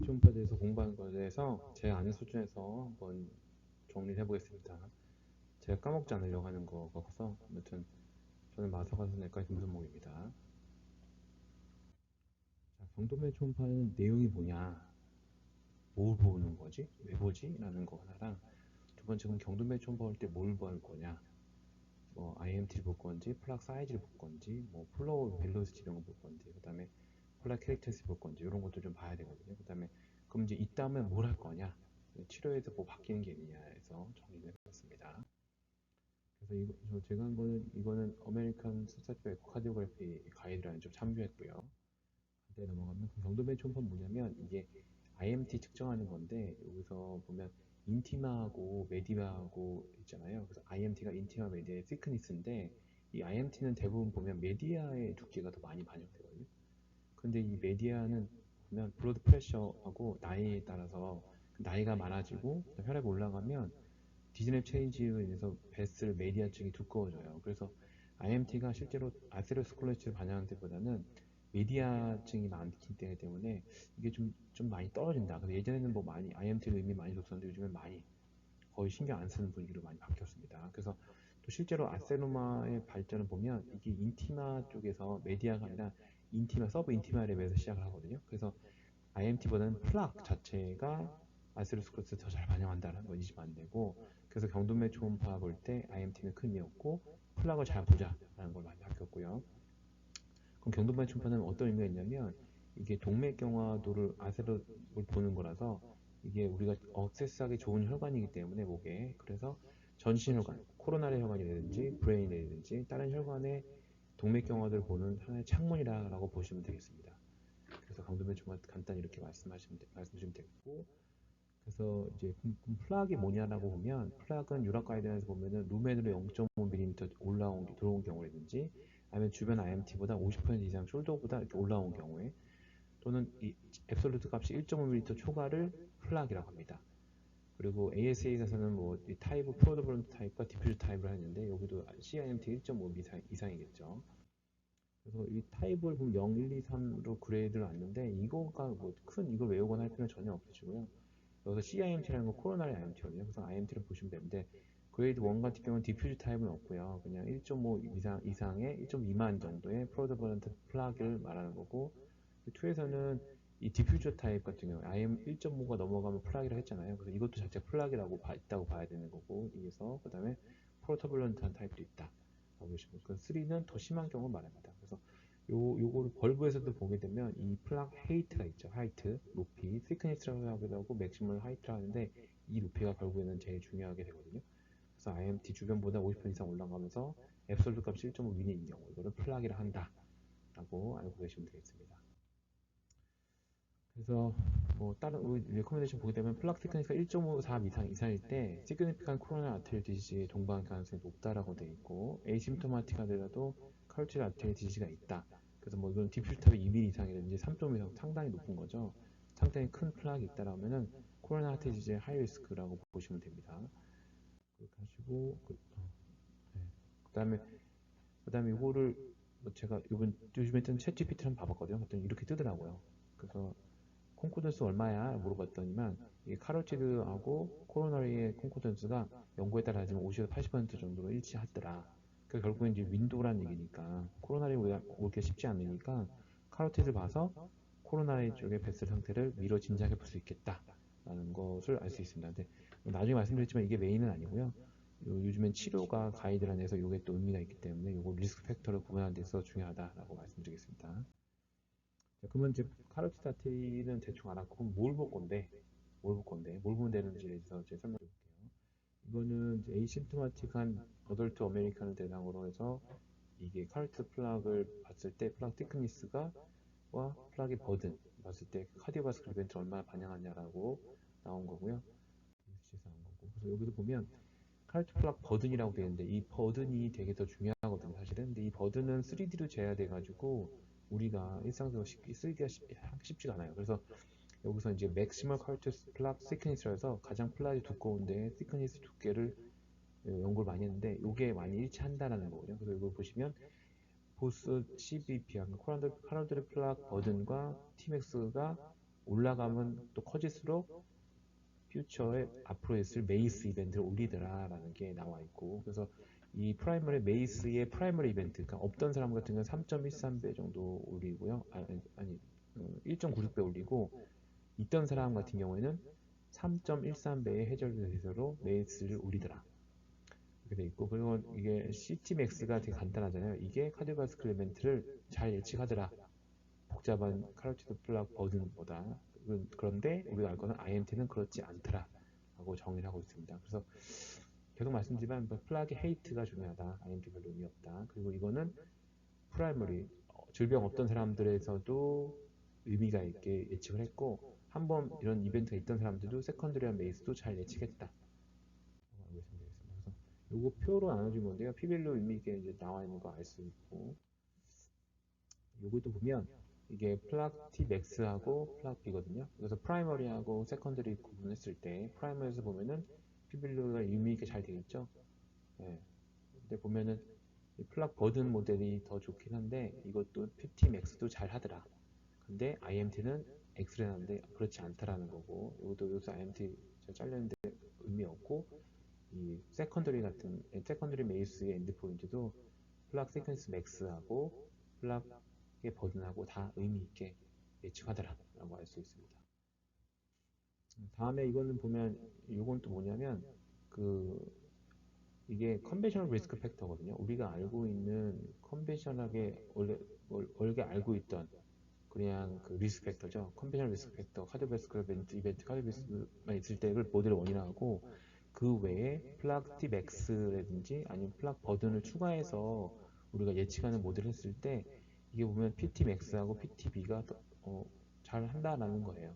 경동맥 초음파에 대해서 공부하는 것에 대해서 제 아는 수준에서 한번 정리를 해보겠습니다. 제가 까먹지 않으려고 하는 거 같아서 아무튼 저는 마사가서 내과 김선목입니다. 자, 경동맥 초음파는 내용이 뭐냐 뭘 보는 거지? 왜 보지? 라는 거 하나랑 두 번째 그럼 경동맥 초음파 볼 때 뭘 볼 거냐 뭐 IMT를 볼 건지 플락 사이즈를 볼 건지 뭐 플로우 벨로시티 이런 거 볼 건지 그 다음에 콜라 캐릭터스 볼 건지 이런 것도 좀 봐야 되거든요. 그 다음에 그럼 이제 있다면 뭘 할 거냐 치료에서 뭐 바뀌는 게 있느냐 해서 정리를 해봤습니다. 그래서 이거 저 제가 한 거는 이거는 어메리칸 소사이티 에코카디오그래피 가이드라인 좀 참조했고요. 한때 넘어가면 그 경도변 초음파 뭐냐면 이게 IMT 측정하는 건데 여기서 보면 인티마하고 메디아하고 있잖아요. 그래서 IMT가 인티마 메디아의 시크니스인데 이 IMT는 대부분 보면 메디아의 두께가 더 많이 반영되거든요. 근데 이 메디아는 보면 블러드 프레셔하고 나이에 따라서 그 나이가 많아지고 혈압이 올라가면 디즈냅 체인지로 인해서 베슬 메디아층이 두꺼워져요. 그래서 IMT가 실제로 아테로스콜레스테롤 반영할 때보다는 메디아층이 많기 때문에 이게 좀, 좀 많이 떨어진다. 근데 예전에는 뭐 많이 IMT를 이미 많이 줬었는데 요즘엔 많이 거의 신경 안 쓰는 분위기로 많이 바뀌었습니다. 그래서 또 실제로 아세노마의 발전을 보면 이게 인티마 쪽에서 메디아가 아니라 인티마, 서브 인티마 랩에서 시작을 하거든요. 그래서 IMT보다는 플락 자체가 아세로스크로스 더 잘 반영한다는 거 잊으면 안 되고 그래서 경동맥 초음파 볼 때 IMT는 큰 의미였고 플락을 잘 보자라는 걸 많이 바뀌었고요. 그럼 경동맥 초음파는 어떤 의미가 있냐면 이게 동맥경화도를 아세로를 보는 거라서 이게 우리가 억세스하기 좋은 혈관이기 때문에 목에 그래서 전신 혈관, 코로나리 혈관이라든지 브레인이라든지 다른 혈관의 동맥경화들을 보는 하나의 창문이라고 보시면 되겠습니다. 그래서 강도면 정말 간단히 이렇게 말씀하시면 말씀하시면 되겠고 그래서 이제 플락이 뭐냐라고 보면 플락은 유럽 가이드라인에서 보면은 루멘으로 0.5mm 올라온 들어온 경우라든지 아니면 주변 IMT보다 50% 이상 숄더보다 이렇게 올라온 경우에 또는 이 앱솔루트 값이 1.5mm 초과를 플락이라고 합니다. 그리고 ASA에서는 뭐 타입을 프로더블런트 타입과 디퓨즈 타입을 하는데 여기도 CIMT 1.5 이상, 이상이겠죠. 그래서 이 타입을 보면 0, 1, 2, 3로 그레이드를 놨는데 이거가 뭐 큰 이걸 외우거나 할 필요는 전혀 없으시고요. 여기서 CIMT라는 건 코로나리 IMT거든요. 그래서 IMT를 보시면 되는데 그레이드 1 같은 경우는 디퓨즈 타입은 없고요. 그냥 1.5 이상, 이상의 1.2만 정도의 프로더블런트 플락을 말하는 거고 2에서는 이 디퓨저 타입 같은 경우 IM 1.5가 넘어가면 플락이라고 했잖아요. 그래서 이것도 자체 플락이라고 봐, 있다고 봐야 되는 거고 이에서 그 다음에 포터블런트한 타입도 있다. 보시면 그 3는 더 심한 경우 말합니다. 그래서 요 요거를 벌브에서도 보게 되면 이 플락 헤이트가 있죠. 하이트, 높이, 시크니스라고 하기도 하고 맥시멀 하이트라 하는데 이 높이가 결국에는 제일 중요하게 되거든요. 그래서 IMT 주변보다 50% 이상 올라가면서 앱솔드 값이 1.5 미니인 경우 이거를 플락이라 한다. 라고 알고 계시면 되겠습니다. 그래서 뭐 다른 레코멘데이션 보게 되면 플락 시크니스가 1.54 이상 이상일 때 시그니피칸 코로나 아테리 디지의 동반 가능성이 높다라고 되어 있고 에이심토마틱하더라도 카로티드 아테리 디지가 있다. 그래서 뭐 이건 디퓨탑이 2mm 이상이라든지 3.5 이상 상당히 높은 거죠. 상당히 큰 플락이 있다라면은 코로나 아테리 디지의 하이 리스크라고 보시면 됩니다. 그렇게 하시고 그, 어, 네. 그다음에 그다음에 이거를 뭐 제가 이번 요즘에 뜬 챗GPT를 한번 봐봤거든요. 그랬더니 이렇게 뜨더라고요. 그래서 콩코던스 얼마야? 물어봤더니만 이 카로티드하고 코로나리의 콩코던스가 연구에 따라 지금 50에서 80% 정도로 일치하더라. 그 결국엔 이제 윈도우란 얘기니까 코로나리 오기 쉽지 않으니까 카로티드를 봐서 코로나리 쪽의 베슬 상태를 미뤄 짐작해 볼 수 있겠다라는 것을 알 수 있습니다. 근데 나중에 말씀드렸지만 이게 메인은 아니고요. 요즘엔 치료가 가이드라인에서 이게 또 의미가 있기 때문에 이거 리스크 팩터를 구분하는 데 있어서 중요하다라고 말씀드리겠습니다. 자, 그러면 이제 아테리는 대충 알았고 그럼 뭘 볼 건데 뭘 볼 건데 뭘 보면 되는지에 대해서 제가 설명해 볼게요. 이거는 이제 에이심토마틱한 어덜트 아메리칸을 대상으로 해서 이게 카로티드 플락을 봤을 때 플락 티크니스가 와 플락의 버든 봤을 때 카디오바스클 이벤트를 얼마나 반영하냐라고 나온 거고요. 나온 거고. 그래서 여기서 보면 카로티드 플락 버든이라고 되어 있는데 이 버든이 되게 더 중요하거든요 사실은 근데 이 버든은 3D로 재야 돼 가지고 우리가 일상적으로 쓰기가 쉽지가 않아요. 그래서 여기서 이제 맥시멀 컬투스 플락 시크니스라 해서 가장 플락이 두꺼운데 시크니스 두께를 어, 연구를 많이 했는데 이게 많이 일치한다라는 거거든요. 그래서 이걸 보시면 보스 CBP, 카란드, 카란드 플락 버든과 티맥스가 올라가면 또 커질수록 퓨처에 앞으로 있을 메이스 이벤트를 올리더라라는 게 나와 있고 그래서 이 프라이머리 메이스의 프라이머리 이벤트 그러니까 없던 사람 같은 경우는 3.13배 정도 올리고요. 아니, 아니 1.96배 올리고 있던 사람 같은 경우에는 3.13배의 해절 대세로 메이스를 올리더라. 이렇게 돼 있고 그리고 이게 CTMAX가 되게 간단하잖아요. 이게 카디오바스클 이벤트를 잘 예측하더라. 복잡한 카로티드 플락 버든보다. 그- 그런데 우리가 알 거는 IMT는 그렇지 않더라 라고 정의를 하고 있습니다. 그래서 계속 말씀드리지만 뭐 플락의 헤이트가 중요하다. IMT 별로 의미 없다. 그리고 이거는 프라이머리 어, 질병 없던 사람들에서도 의미가 있게 예측을 했고 한 번 이런 이벤트가 있던 사람들도 세컨드리한 메이스도 잘 예측했다. 그래서 요거 표로 나눠준 건데요 피별로 의미 있게 이제 나와 있는 거 알 수 있고 요것도 보면 이게 T 맥스하고 플락 B거든요. 그래서 프라이머리하고 세컨더리 구분했을 때 프라이머리에서 보면은 피빌루가 의미 있게 잘 되어 있죠. 예. 근데 보면은 이 플락 버든 모델이 더 좋긴 한데 이것도 PT 맥스도 잘 하더라. 근데 IMT는 X를 하는데 그렇지 않다라는 거고 이것도 여기서 IMT 잘 잘렸는데 의미 없고 이 세컨더리 같은 세컨더리 메이스의 엔드 포인트도 플락 세컨스 맥스하고 플락 의 버든하고 다 의미 있게 예측하더라라고 알수 있습니다. 다음에 이거는 보면 이건 또 뭐냐면 그 이게 컨벤셔널 리스크 팩터거든요. 우리가 알고 있는 컨벤셔널하게 원래 원래 알고 있던 그냥 그 리스크 팩터죠. 컨벤셔널 리스크 팩터, 카디오베스쿨 이벤트, 이벤트 카디오베스만 있을 때를 모델을 원인하고 그 외에 플락 T 맥스라든지 아니면 플락 버든을 추가해서 우리가 예측하는 모델을 했을 때 이게 보면 PT 맥스하고 PTB가 어, 잘 한다라는 거예요.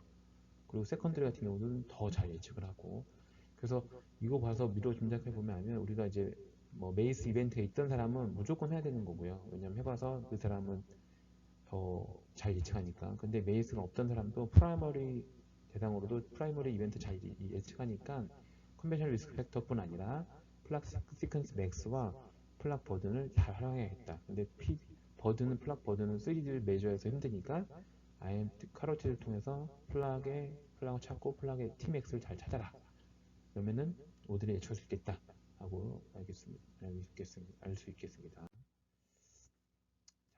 그리고 세컨드리 같은 경우는 더 잘 예측을 하고 그래서 이거 봐서 미뤄 짐작해 보면 우리가 이제 뭐 메이스 이벤트에 있던 사람은 무조건 해야 되는 거고요. 왜냐면 해봐서 그 사람은 더 잘 예측하니까. 근데 메이스가 없던 사람도 프라이머리 대상으로도 프라이머리 이벤트 잘 예측하니까 컨벤셔널 리스크 팩터뿐 아니라 플락 시퀀스 맥스와 플락 버든을 잘 활용해야겠다. 근데 P, 버드는 플락 버드는 3D를 매저해서 힘드니까 IMT 카로티를 통해서 플락의 플락을 찾고 플락의 T맥스를 잘 찾아라. 그러면은 모델을 예측할 수 있겠다. 하고 알겠습니다. 알 수 있겠습니다. 자,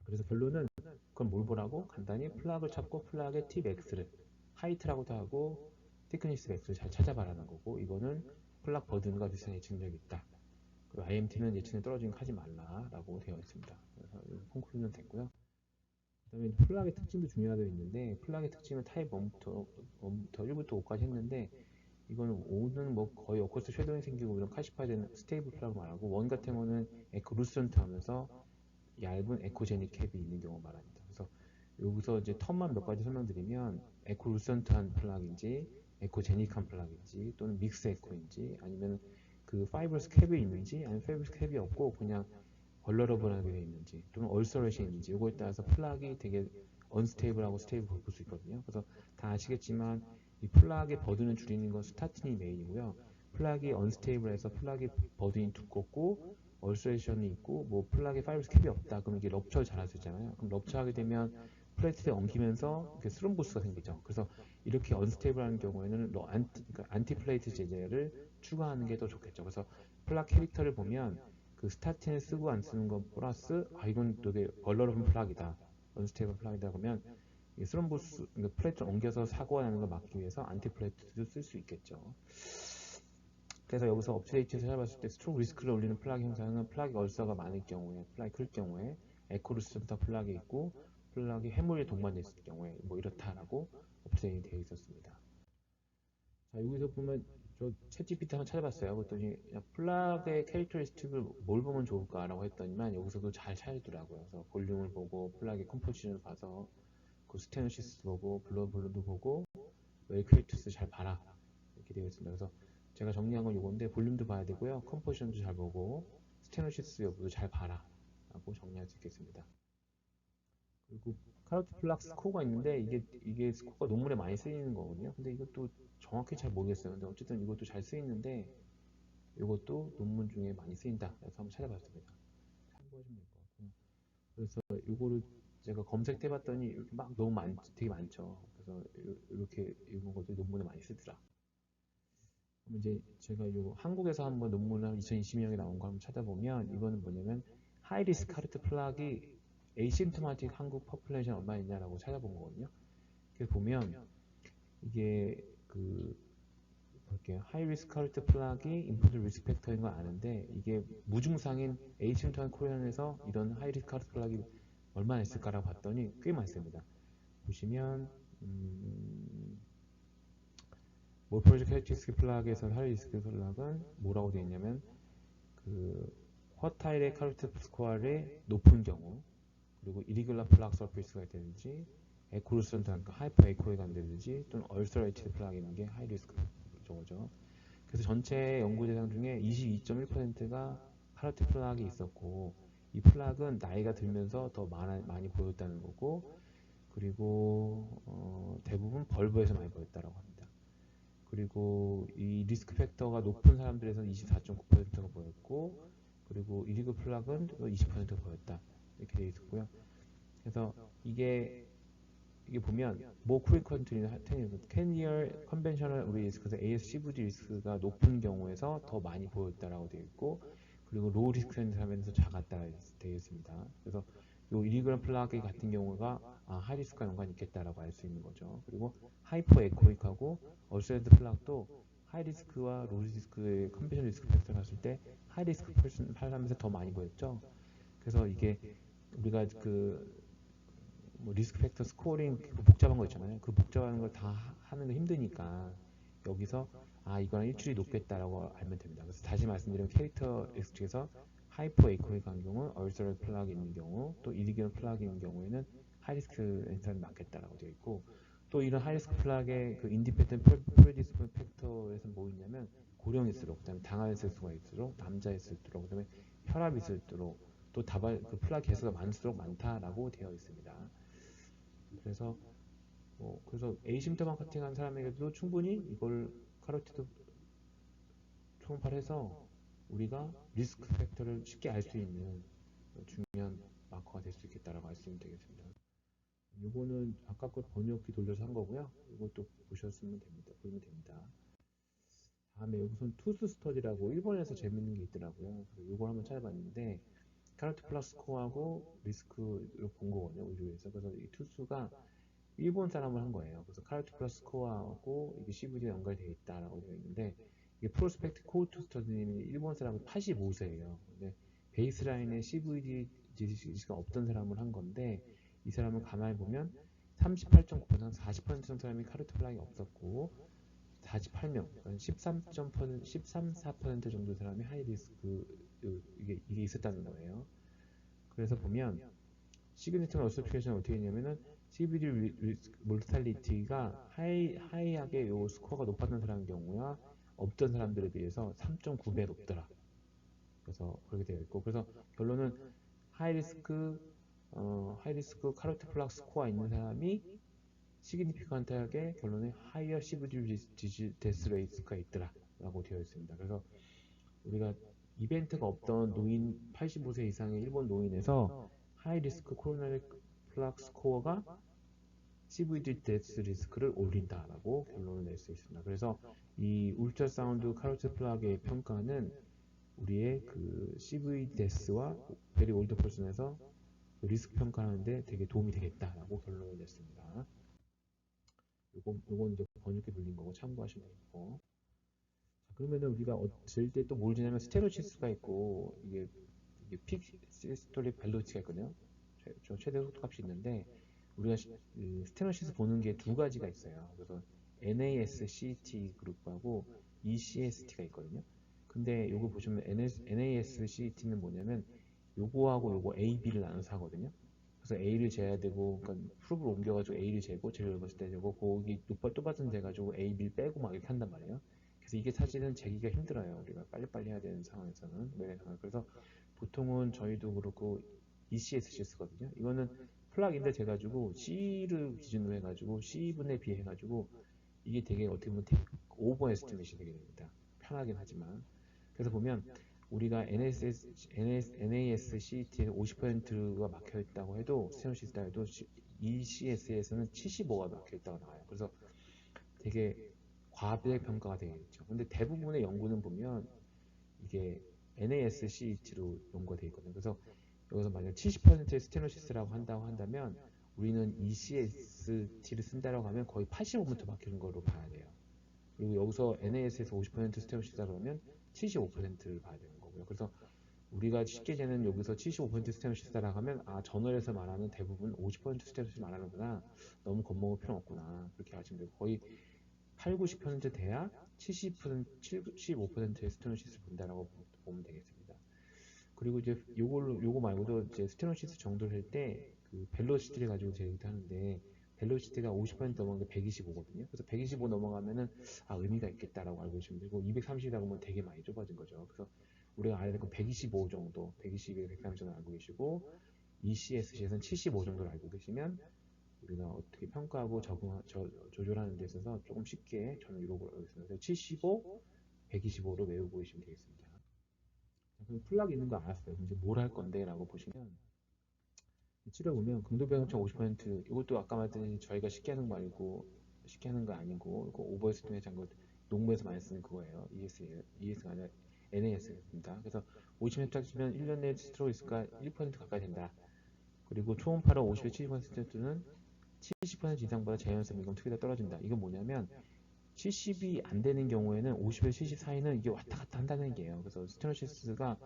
그래서 결론은 그건 뭘 보라고? 간단히 플락을 찾고 플락의 T맥스를 하이트라고도 하고 티크니스 맥스를 잘 찾아봐라는 거고 이거는 플락 버든과 비슷한 예측력이 있다. 그리고 IMT는 예측에 떨어지는 거 하지 말라라고 되어 있습니다. 그래서 콘클루전 됐고요. 그 다음에 플락의 특징도 중요하다고 있는데 플락의 특징은 타입 1부터, 1부터 1부터 5까지 했는데 이거는 5는 뭐 거의 어코스 쉐도잉 생기고 이런 카시파된 스테이블 플락을 말하고 원 같은 경우는 에코 루스런트 하면서 얇은 에코제닉 캡이 있는 경우 말합니다. 그래서 여기서 이제 텀만 몇 가지 설명드리면 에코 루스런트한 플락인지 에코제닉한 플락인지 또는 믹스 에코인지 아니면 그 파이버스 캡이 있는지 아니면 파이버스 캡이 없고 그냥 벌러러블하게 되어 있는지 또는 얼서레이션이 있는지 이거에 따라서 플락이 되게 언스테이블하고 스테이블 볼수 있거든요. 그래서 다 아시겠지만 이 플락의 버든을 줄이는 건 스타틴이 메인이고요. 플락이 언스테이블해서 플락이 버든이 두껍고 얼서레이션이 있고 뭐 플락에 파이버스 캡이 없다. 그럼 이게 럽처를 잘할 수 있잖아요. 그럼 럽처하게 되면 플레이트에 엉키면서 이렇게 스롬보스가 생기죠. 그래서 이렇게 언스테이블한 경우에는 안티, 그러니까 안티 플레이트 제재를 추가하는 게 더 좋겠죠. 그래서 플락 캐릭터를 보면 그 스타틴을 쓰고 안 쓰는 것 플러스 아 이건 되게 얼러러블 플락이다. 언스테이블 플락이다 그러면 스롬보스 그러니까 플레이트를 옮겨서 사고가 나는 걸 막기 위해서 안티 플레이트도 쓸 수 있겠죠. 그래서 여기서 업데이트에서 찾아봤을 때 스트로크 리스크를 올리는 플락 형상은 플락이 얼서가 많을 경우에 플락이 클 경우에 에코루스부터 플락이 있고 플락이 해물에 동반됐을 경우에 뭐 이렇다라고 업데이트 되어 있었습니다. 자 여기서 보면 저 챗GPT 한번 찾아봤어요. 그랬더니 플락의 캐릭터리스틱을 뭘 보면 좋을까라고 했더니만 여기서도 잘 찾더라고요. 그래서 볼륨을 보고 플락의 컴포지션을 봐서 그 스테노시스 보고 블러블루도 보고 웰크리투스 잘 봐라 이렇게 되어 있습니다. 그래서 제가 정리한 건 이건데 볼륨도 봐야 되고요. 컴포지션도 잘 보고 스테노시스 여부도 잘 봐라 라고 정리할 수 있겠습니다. 그리고 카로티 플락 스 코어가 있는데 이게 이게 스코어가 논문에 많이 쓰이는 거거든요. 근데 이것도 정확히 잘 모르겠어요. 근데 어쨌든 이것도 잘 쓰이는데 이것도 논문 중에 많이 쓰인다. 그래서 한번 찾아봤습니다. 참고하시면 될 것 같고. 그래서 이거를 제가 검색해봤더니 막 너무 많, 되게 많죠. 그래서 요- 이렇게 이런 것도 논문에 많이 쓰더라. 그럼 이제 제가 요 한국에서 한번 논문을 2020년에 나온 거 한번 찾아보면 이거는 뭐냐면 하이리스크 카르트 플락이 에이심토마틱 한국 퍼플레이션 얼마 있냐라고 찾아본 거거든요. 그래서 보면 이게 그 볼게요. 하이리스크 카르트 플락이 인포트 리스펙터인 건 아는데 이게 무증상인 에이심토한 코리안에서 이런 하이리스크 카르트 플락이 얼마나 있을까라고 봤더니 꽤 많습니다. 보시면 음, 모르폴로지 캐릭터리스틱 플락에서 하이리스크 플락은 뭐라고 되어 있냐면 그 허타일의 카르트 스코어의 높은 경우 그리고 이리귤라 플락 서피스가 있다든지 에코루스턴트 하이퍼 에코가 안되든지 또는 얼서레이티드 플락이 있는 게 하이 리스크 저거죠. 그래서 전체 연구 대상 중에 22.1%가 카르트 플락이 있었고 이 플락은 나이가 들면서 더 많아, 많이 보였다는 거고 그리고 어, 대부분 벌브에서 많이 보였다라고 합니다. 그리고 이 리스크 팩터가 높은 사람들에서는 24.9%가 보였고 그리고 이리그 플락은 20%가 보였다 이렇게 되어 있었고요. 그래서 이게 이게 보면 뭐 프리퀀트리는 캐니얼 컨벤셔널 리스크에서 ASCVD 리스크가 높은 경우에서 더 많이 보였다라고 되어 있고 그리고 로우 리스크 하면서 작았다 되어 있습니다. 그래서 요 이리그램 플라그 같은 경우가 아, 하이리스크와 연관이 있겠다라고 알 수 있는 거죠. 그리고 하이퍼 에코익하고 얼서렌트 플락도 하이리스크와 로우리스크의 컨벤션 리스크 팩터 봤을 때 하이리스크 팔람에서 더 많이 보였죠. 그래서 이게 우리가 그 뭐 리스크 팩터 스코어링 그 복잡한 거 있잖아요. 그 복잡한 걸 다 하는 게 힘드니까 여기서 아 이거는 일출이 높겠다라고 알면 됩니다. 그래서 다시 말씀드리면 캐릭터 리스크 중에서 하이퍼 한 경우, 얼서럴 있는 경우, 또 플락이 있는 경우에는 하이리스크 엔산이 많겠다라고 되어 있고 또 이런 하이리스크 플락의 그 인디펜던트 프레디스폰 팩터에서 뭐 있냐면 고령일수록, 그다음에 당할 수가 있을수록, 남자일수록, 그다음에 혈압이 있을수록, 또 다발 그 플락 개수가 많을수록 많다라고 되어 있습니다. 그래서 뭐 그래서 에이심터 마케팅한 사람에게도 충분히 이걸 카로티드 초음파해서 우리가 리스크 팩터를 쉽게 알 수 있는 중요한 마커가 될 수 있겠다라고 되겠습니다. 이거는 아까 거 번역기 돌려서 한 거고요. 이것도 보셨으면 됩니다. 보면 됩니다. 다음에 우선 투스 스터디라고 일본에서 재밌는 게 있더라고요. 이걸 한번 찾아봤는데 카르트 플러스 코어하고 리스크를 본 거거든요. 의료에서. 그래서 이 투수가 일본 사람을 한 거예요. 그래서 카르트 플러스 코어하고 이게 CVD가 연결되어 있다라고 되어 있는데 이게 프로스펙트 코어투 스터디는 일본 사람은 85세예요. 근데 베이스라인에 CVD 지식가 없던 사람을 한 건데 이 사람을 가만히 보면 38.9% 40% 정도 사람이 카르트 플락이 없었고 48명, 13. 13, 4% 정도 사람이 하이리스크 이게, 이게 있었다는 거예요. 그래서 보면 시그니처 어소피케이션 어떻게 했냐면은 CVD 몰탈리티가 하이 하이하게 요 스코어가 높았던 사람 경우야 없던 사람들에 비해서 3.9배 높더라. 그래서 그렇게 되어 있고 그래서 결론은 하이리스크 어, 하이리스크 카르트 플락 스코어 있는 사람이 시그니피칸트하게 결론에 하이어 CVD 디지 데스 레이스가 있더라 라고 되어 있습니다. 그래서 우리가 이벤트가 없던 노인 85세 이상의 일본 노인에서 하이 리스크 코로나리 플락 스코어가 CVD 데스 리스크를 올린다라고 결론을 낼 수 있습니다. 그래서 이 울트라사운드 카로트 플락의 평가는 우리의 그 CV 데스와 베리 올드 퍼슨에서 리스크 평가하는데 되게 도움이 되겠다라고 결론을 냈습니다. 요건, 요건 이제 번역기 돌린 거고 참고하시면 되고. 자, 그러면은 우리가 어질 때 또 뭘 지냐면 스테로치스가 있고 이게 이게 픽 시스톨릭 벨로치가 있거든요. 최, 저 최대 속도값이 있는데 우리가 시, 그 스테노시스 보는 게 두 가지가 있어요. 그래서 NASCT 그룹하고 ECST가 있거든요. 근데 요거 보시면 NAS, NASCT는 뭐냐면 요거하고 요거 A, B를 나눠서 하거든요. 그래서 A를 재야 되고, 그러니까 프로브를 옮겨가지고 A를 재고, 제를 넓었을 때 되고, 거기 높아 또 받은 재가지고 A, B를 빼고 막 이렇게 한단 말이에요. 그래서 이게 사실은 재기가 힘들어요. 우리가 빨리빨리 해야 되는 상황에서는. 매일 상황. 그래서 보통은 저희도 그렇고 ECSC 쓰거든요. 이거는 플락인데 돼가지고 C를 기준으로 해가지고 C분의 B 해가지고 이게 되게 어떻게 보면 오버 에스티메이션이 되게 됩니다. 편하긴 하지만. 그래서 보면 우리가 NSS, NS, NASCT에 50%가 막혀 있다고 해도 해도 ECS에서는 75가 막혀 있다고 나와요. 그래서 되게 과대 평가가 되겠죠. 근데 대부분의 연구는 보면 이게 NASCT로 연구되어 있거든요. 그래서 여기서 만약 70%의 스테노시스라고 한다고 한다면 우리는 ECST를 쓴다라고 하면 거의 85% 막히는 걸로 봐야 돼요. 그리고 여기서 NAS에서 50% 스테노시스다 그러면 75%를 봐야 되는 거고요. 그래서 우리가 쉽게 재는 여기서 75% 스테노시스다라고 하면 아 저널에서 말하는 대부분 50% 스테노시스 말하는구나. 너무 겁먹을 필요 없구나. 그렇게 하시면 되고 거의 8, 90% 돼야 70%, 75%의 스테노시스를 본다라고 보면 되겠습니다. 그리고 이제 요걸로 요거 말고도 이제 스테노시스 정도를 할 때 그 벨로시티를 가지고 제기도 하는데 벨로시티가 50% 넘어간 게 125거든요. 그래서 125 넘어가면은 아 의미가 있겠다라고 알고 계시면 되고 230이라고 하면 되게 많이 좁아진 거죠. 그래서 우리가 알아야 될 건 125 정도, 120에서 130 정도 알고 계시고 ECSC에서는 75 정도를 알고 계시면 우리가 어떻게 평가하고 적응 저, 조절하는 데 있어서 조금 쉽게 저는 이러고 하겠습니다. 75, 125로 외우고 계시면 되겠습니다. 그럼 플락 있는 거 알았어요. 이제 뭘 할 건데 라고 보시면 치료 보면 긍도병합청 50% 이것도 아까 말했더니 저희가 쉽게 하는 거 아니고 쉽게 하는 거 아니고 이거 오버에스 통해 잔거 농무에서 많이 쓰는 그거예요. ES, ES가 아니라 NAS입니다. 그래서 50몇 짝치면 1년 내에 스트로이스가 1% 가까이 된다. 그리고 초음파로 50에 70%는 70% 이상보다 자연성 미금 투기가 떨어진다. 이건 뭐냐면 70이 안 되는 경우에는 50에 70 사이는 이게 왔다 갔다 한다는 얘기예요. 그래서 스테노시스가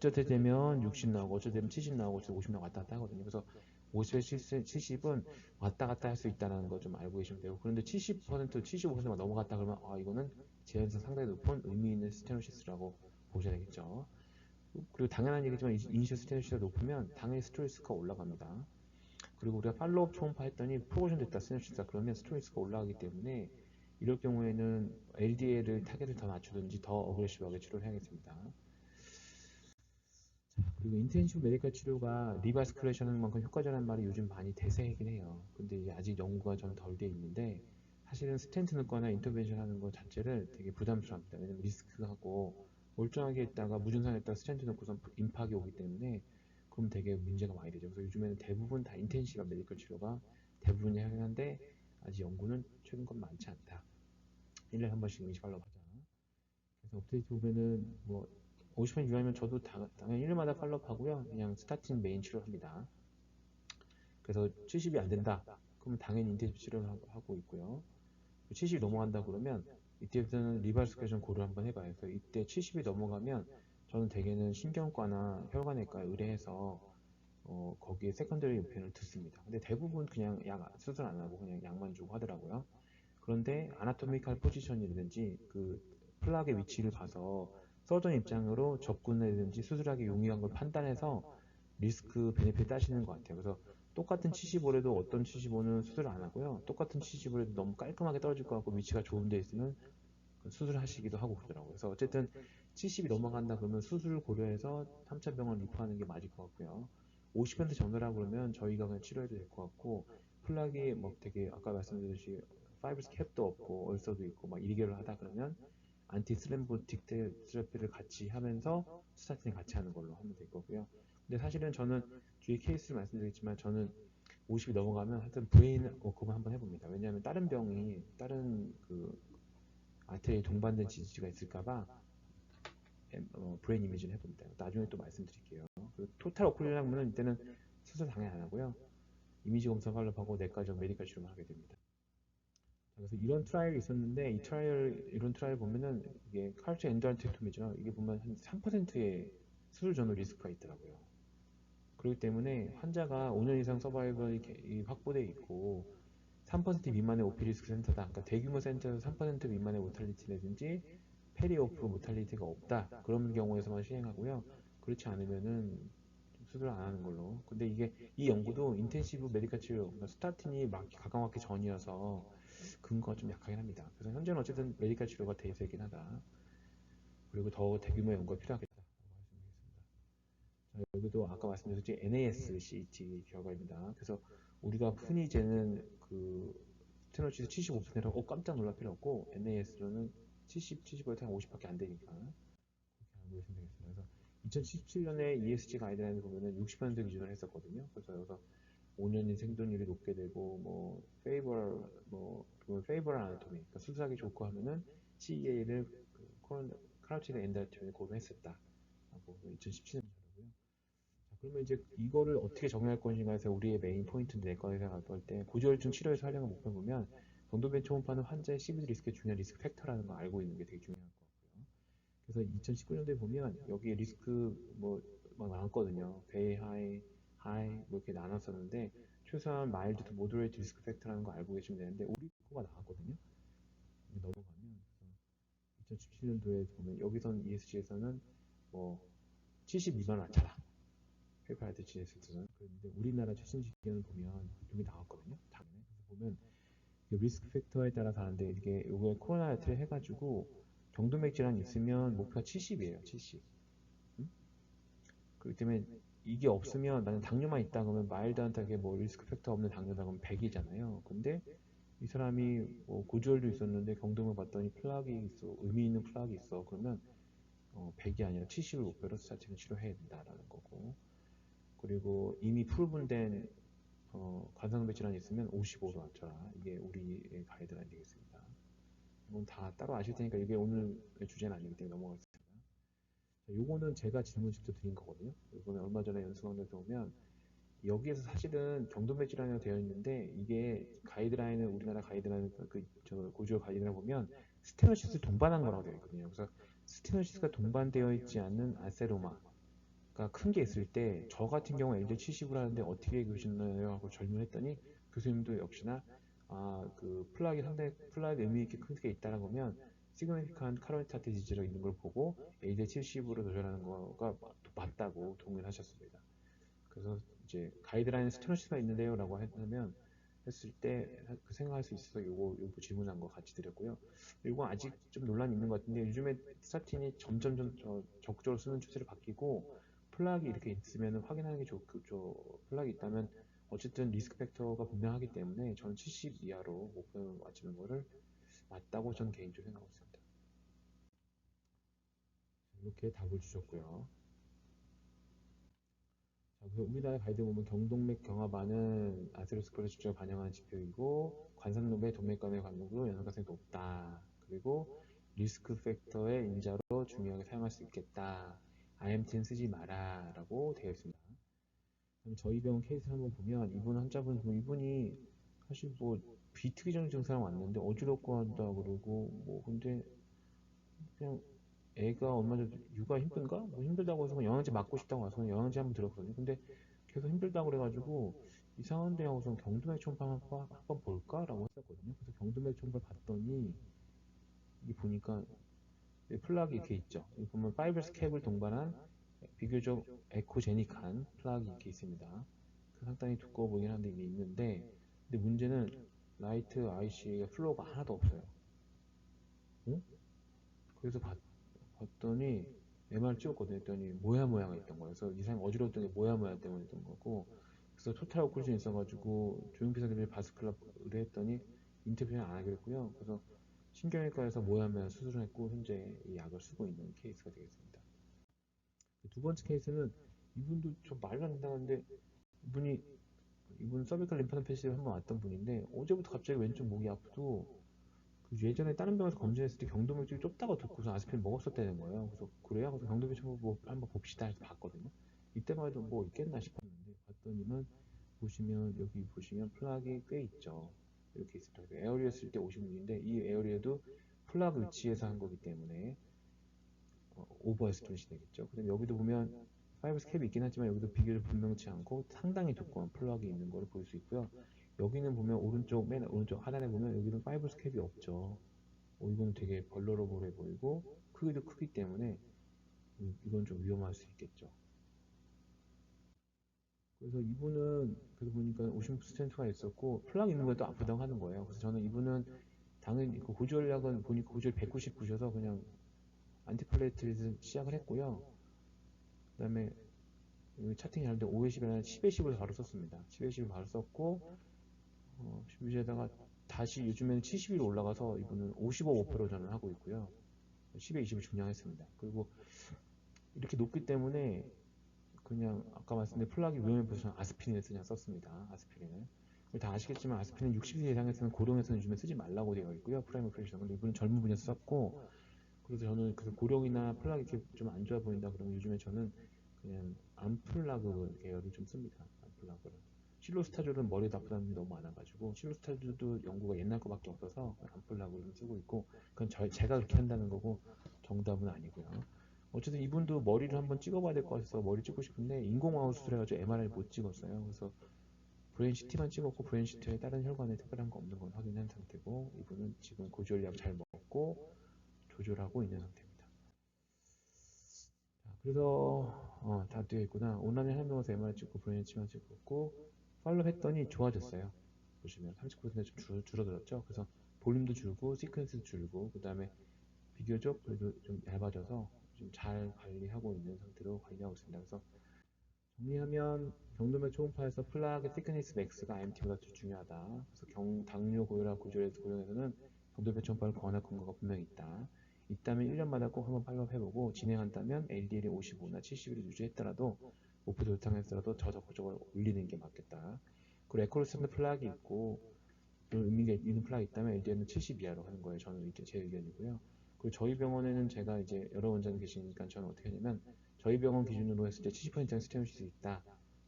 때 되면 60 나오고 때 되면 70 나오고 때50 나오고 왔다 갔다 하거든요. 그래서 50에 70은 왔다 갔다 할 수 있다는 거 좀 알고 계시면 되고 그런데 70% 75%가 넘어갔다 그러면 아 이거는 제한성 상당히 높은 의미 있는 스테노시스라고 보셔야 되겠죠. 그리고 당연한 얘기지만 이니셜 스테노시스가 높으면 당연히 스트레스가 올라갑니다. 그리고 우리가 팔로업 초음파 했더니 프로모션 됐다 스테노시스가 그러면 스트레스가 올라가기 때문에 이럴 경우에는 LDL을 타겟을 더 맞추든지 더 어그레시브하게 치료를 해야겠습니다. 자, 그리고 인텐시브 메디컬 치료가 리바스크레이션 만큼 효과적이라는 말이 요즘 많이 대세이긴 해요. 근데 아직 연구가 좀 덜 돼 있는데 사실은 스텐트 넣거나 인터벤션 하는 것 자체를 되게 부담스럽습니다. 왜냐면 리스크하고 멀쩡하게 있다가 무증상했다가 스텐트 넣고선 임팍이 오기 때문에 그럼 되게 문제가 많이 되죠. 그래서 요즘에는 대부분 다 인텐시브 메디컬 치료가 대부분이 하긴 한데 아직 연구는 최근 건 많지 않다. 1년에 한 번씩 팔로우 하자. 그래서 업데이트 보면은 뭐 50년 유하면 저도 다, 당연히 1년마다 팔로우 하고요. 그냥 스타팅 메인 치료를 합니다. 그래서 70이 안 된다. 그러면 당연히 인텐시브 치료를 하고 있고요. 70이 넘어간다 그러면 이때부터는 리발스케이션 고를 한번 해봐요. 그래서 이때 70이 넘어가면 저는 대개는 신경과나 혈관외과 의뢰해서 어, 거기에 세컨더리 요편을 듣습니다. 근데 대부분 그냥 약 수술 안 하고 그냥 약만 주고 하더라고요. 그런데 아나토미칼 포지션이라든지 그 플락의 위치를 봐서 서전 입장으로 접근이라든지 수술하기 용이한 걸 판단해서 리스크 베네핏 따시는 것 같아요. 그래서 똑같은 75라도 어떤 75는 수술 안 하고요. 똑같은 75라도 너무 깔끔하게 떨어질 것 같고 위치가 좋은 데 있으면 그 수술하시기도 하고 그러더라고요. 그래서 어쨌든 70이 넘어간다 그러면 수술을 고려해서 3차 병원 리프하는 게 맞을 것 같고요. 50% 정도라고 그러면 저희가 그냥 치료해도 될 것 같고 플락이 뭐 되게 아까 말씀드렸듯이 파이브스 캡도 없고 얼서도 있고 막 이리결을 하다 그러면 안티 슬램보틱 테라피를 같이 하면서 스타틴 같이 하는 걸로 하면 될 거고요. 근데 사실은 저는 뒤에 케이스를 말씀드렸지만 저는 50이 넘어가면 하여튼 브레인 워크만 한번 해봅니다. 왜냐하면 다른 병이 다른 그 아테리에 동반된 지지가 있을까봐 어, 브레인 이미지를 해봅니다. 나중에 또 말씀드릴게요. 그 토탈 오클리라면 이때는 수술 당연히 안 하고요. 이미지 검사 팔로하고 내과적 메디컬 치료만 하게 됩니다. 그래서 이런 트라이얼이 있었는데 이 트라이얼 이런 트라이얼 보면은 이게 칼츠 엔도안텍토미죠. 이게 보면 한 3%의 수술 전후 리스크가 있더라고요. 그렇기 때문에 환자가 5년 이상 서바이벌이 확보돼 있고 3% 미만의 오피 리스크 센터다. 그러니까 대규모 센터에서 3% 미만의 모탈리티라든지 페리오프 모탈리티가 없다. 그런 경우에서만 시행하고요. 그렇지 않으면은 수술 안 하는 걸로. 근데 이게 이 연구도 인텐시브 메디컬 치료, 그러니까 스타틴이 막 가까웠기 전이어서 근거가 좀 약하긴 합니다. 그래서 현재는 어쨌든 메디컬 치료가 대세이긴 하다. 그리고 더 대규모 연구가 필요하겠다. 자, 여기도 아까 말씀드렸듯이 NASCT 결과입니다. 그래서 우리가 흔히 재는 그 스테노시스 75%라고 어, 깜짝 놀랄 필요 없고 NAS로는 70, 75에서 50밖에 안 되니까 그렇게 알고 계시면 되겠습니다. 그래서 2017년에 ESG 가이드라인을 보면은 60% 기준을 했었거든요. 그래서 여기서 5년인 생존율이 높게 되고 뭐 페이버 뭐 그건 페이버럴 아나토미 그러니까 수술하기 좋고 하면은 CEA를 그 카로티드 엔다트에 고려했었다. 라고 2017년 자료고요. 자, 그러면 이제 이거를 어떻게 정의할 것인가에서 우리의 메인 포인트인데 내과에서 할때 고지혈증 치료에서 활용한 목표 보면 경도변 초음파는 환자의 CVD 리스크의 중요한 리스크 팩터라는 걸 알고 있는 게 되게 중요한 것 같고요. 그래서 2019년도에 보면 여기에 리스크 뭐 막 나왔거든요. 베이 하이 하이 뭐 이렇게 나눴었는데 최소한 마일드 투 모더레이트 리스크 팩터라는 거 알고 계시면 되는데 우리 거가 나왔거든요. 넘어가면 2017년도에 보면 여기선 ESG에서는 뭐 72만 원짜라 페이퍼라이트 GS에서는 그런데 우리나라 최신 지경을 보면 여기 나왔거든요. 작년에 그래서 보면 리스크 팩터에 따라 다른데 이게 요거 코로나 나트를 해가지고 경동맥 질환이 있으면 목표가 70이에요. 70. 응? 그렇기 때문에 이게 없으면 나는 당뇨만 있다 그러면 마일드한테 뭐 리스크 팩터 없는 당뇨다 그러면 100이잖아요. 근데 이 사람이 뭐 고지혈도 있었는데 경동을 봤더니 플락이 있어 의미 있는 플락이 있어 그러면 어, 100이 아니라 70을 목표로 스타팅을 치료해야 된다라는 거고 그리고 이미 풀분된 어, 관상배 질환이 있으면 55로 맞춰라. 이게 우리의 가이드라인 되겠습니다 이건 다 따로 아실 테니까 이게 오늘 주제는 아니기 때문에 넘어가겠습니다. 요거는 제가 질문 직접 드린 거거든요. 이번에 얼마 전에 연수강단에서 오면 여기에서 사실은 경도매 질환이라고 되어 있는데 이게 가이드라인을 우리나라 가이드라인 그저 고지혈 가이드라인 보면 스테노시스 동반한 거라고 되어 있거든요. 그래서 스테노시스가 동반되어 있지 않는 아세로마가 큰 게 있을 때 저 같은 경우 LD 70을 하는데 어떻게 그러시나요? 하고 질문했더니 교수님도 역시나 아 그 플락이 상당히 플락이 의미 있게 큰 게 있다는 거면 시그니피칸 카로티타트 디지가 있는 걸 보고 LD 70으로 도전하는 거가 맞다고 동의를 하셨습니다. 그래서 이제 가이드라인 스테노시스가 있는데요 라고 하면 했을 때 그 생각할 수 있어서 요거 요거 질문한 거 같이 드렸고요. 이거 아직 좀 논란이 있는 것 같은데 요즘에 스타틴이 점점 점 적극적으로 쓰는 추세를 바뀌고 플락이 이렇게 있으면 확인하는 게 좋고 저 플락이 있다면 어쨌든 리스크 팩터가 분명하기 때문에 저는 70 이하로 목표 맞추는 거를 맞다고 저는 개인적으로 생각하고 있습니다. 이렇게 답을 주셨고요. 그 우리나라 가이드 보면 경동맥 경화반은 아테로스크레 수치를 반영하는 지표이고 관상로의 동맥관의 관록으로 연관성이 높다. 그리고 리스크 팩터의 인자로 중요하게 사용할 수 있겠다. IMT는 쓰지 마라 라고 되어 있습니다. 그럼 저희 병원 케이스를 한번 보면 이분 환자분 이분이 사실 뭐 비특이적 증상 왔는데 어지럽고 한다 그러고 뭐 근데 그냥 애가 얼마 전에 육아 힘든가? 뭐 힘들다고 해서 영양제 맞고 싶다고 와서 영양제 한번 들었거든요. 근데 계속 힘들다고 그래가지고 이상한데 하고서 경두맥 초음파 한번, 한번 볼까라고 했었거든요. 그래서 경두맥 초음파 봤더니 이 보니까 플락이 이렇게 있죠. 여기 보면 파이브스 캡을 동반한 비교적 에코제닉한 플락이 이렇게 있습니다. 그 상당히 두꺼워 보이긴 한데 이게 있는데 근데 문제는 라이트 IC가 플로우가 하나도 없어요. 응? 그래서 봤, 봤더니 MR 찍었거든요. 했더니 모야 모야가 있던 거예요. 그래서 이상 어지러웠던 게 모야 모야 때문이었던 거고 그래서 토탈 오클루전 있어가지고 조용피사들이 바스클라 의뢰했더니 인터뷰는 안 하기로 했고요. 그래서 신경외과에서 모야 모야 수술을 했고 현재 이 약을 쓰고 있는 케이스가 되겠습니다. 두 번째 케이스는 이분도 좀 말도 안 된다는데 이분이 이분 서비컬 림파노 패시를 한번 왔던 분인데 어제부터 갑자기 왼쪽 목이 아프고 그 예전에 다른 병원에서 검진했을 때 경도맥 좁다고 듣고서 아스피린 먹었었다는 거예요. 그래서 그래요? 그래서 경도맥 뭐 한번 봅시다 해서 봤거든요. 이때만 해도 뭐 있겠나 싶었는데 봤더니만 보시면 여기 보시면 플락이 꽤 있죠. 이렇게 있습니다. 에어리였을 때 56인데 이 에어리에도 플락 위치에서 한 거기 때문에 어, 오버에스트레시 되겠죠. 그다음 여기도 보면 파이브 스 캡이 있긴 하지만 여기도 비교적 분명치 않고 상당히 두꺼운 플락이 있는 걸 볼 수 있고요. 여기는 보면 오른쪽 맨 오른쪽 하단에 보면 여기는 파이브 스캡이 없죠. 어, 이건 되게 벌러러블해 보이고 크기도 크기 때문에 이건 좀 위험할 수 있겠죠. 그래서 이분은 그래서 보니까 오심 스탠트가 있었고 플락 있는 것도 아프다고 하는 거예요. 그래서 저는 이분은 당연히 그 고지혈약은 보니까 고지혈 199셔서 그냥 안티플레이트를 시작을 했고요. 그 다음에 차팅이 하는데 5회십에 10회 10을 바로 썼습니다. 10회 10을 바로 썼고 어, 12에다가 다시 요즘에는 70위로 올라가서 이분은 55 목표로 저는 하고 있고요. 10에 20을 중량했습니다. 그리고 이렇게 높기 때문에 그냥 아까 말씀드린 플라기 위험에 보시면 아스피린을 그냥 썼습니다. 아스피린을. 다 아시겠지만 아스피린 60세 이상에서는 고령에서는 요즘에 쓰지 말라고 되어 있고요. 프라이머 프레시는 근데 이분은 젊은 분에서 썼고 그래서 저는 그 고령이나 플라기 이렇게 좀 안 좋아 보인다 그러면 요즘에 저는 그냥 암플라그 계열을 좀 씁니다. 암플라그를. 실로스타졸은 머리에 나쁘다는 게 너무 많아가지고 실로스타졸도 연구가 옛날 거밖에 없어서 암플라그를 좀 쓰고 있고 그건 저, 제가 그렇게 한다는 거고 정답은 아니고요. 어쨌든 이분도 머리를 한번 찍어봐야 될 것 같아서 머리 찍고 싶은데 인공화호 수술해가지고 MRI 못 찍었어요. 그래서 브레인 CT만 찍었고 브레인 CT에 다른 혈관에 특별한 거 없는 건 확인한 상태고 이분은 지금 고지혈약 잘 먹고 조절하고 있는 상태입니다. 자, 그래서 어, 다 되어 있구나. 온라인 설명에서 MRI 찍고 브레인 CT만 찍었고 팔로우 했더니 좋아졌어요. 보시면 30%좀 줄, 줄어들었죠. 그래서 볼륨도 줄고 시퀀스도 줄고 그 다음에 비교적 그래도 좀 얇아져서 좀 잘 관리하고 있는 상태로 관리하고 있습니다. 그래서 정리하면 경도면 초음파에서 플라그 티크니스 맥스가 IMT보다 더 중요하다. 그래서 경, 당뇨 고혈압 고지혈에서 고령에서는 경도면 초음파를 권할 근거가 분명히 있다. 있다면 1년마다 꼭 한번 팔로우 해보고 진행한다면 LDL이 55나 70을 유지했더라도 목표 돌탕했더라도 더 적극적으로 올리는 게 맞겠다. 그리고 에코로스는 플라그 있고 그 의미가 있는 플라그 있다면 LDL은 70 이하로 하는 거예요. 저는 이게 제 의견이고요. 그리고 저희 병원에는 제가 이제 여러 원장 계시니까 저는 어떻게 하냐면 저희 병원 기준으로 했을 때 70% 이상 스테노실 수 있다.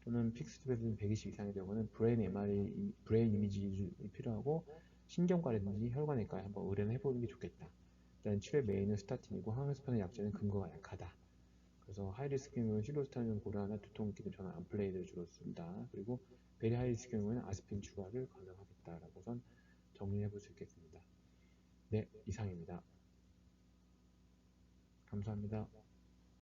또는 픽스드베드는 120 이상의 경우는 브레인 MRI, 브레인 이미지 필요하고 신경과라든지 혈관외과에 한번 의뢰를 해보는 게 좋겠다. 일단 치료 메인은 스타틴이고 항생수판의 약제는 근거가 약하다. 그래서 하이리스크 경우는 실로스탄을 고려하나 두통 있기는 저는 암플레이드를 주로 씁니다. 그리고 베리 하이리스크 경우에는 아스피린 추가를 가능하겠다라고선 정리해 볼 수 있겠습니다. 네, 이상입니다. 감사합니다.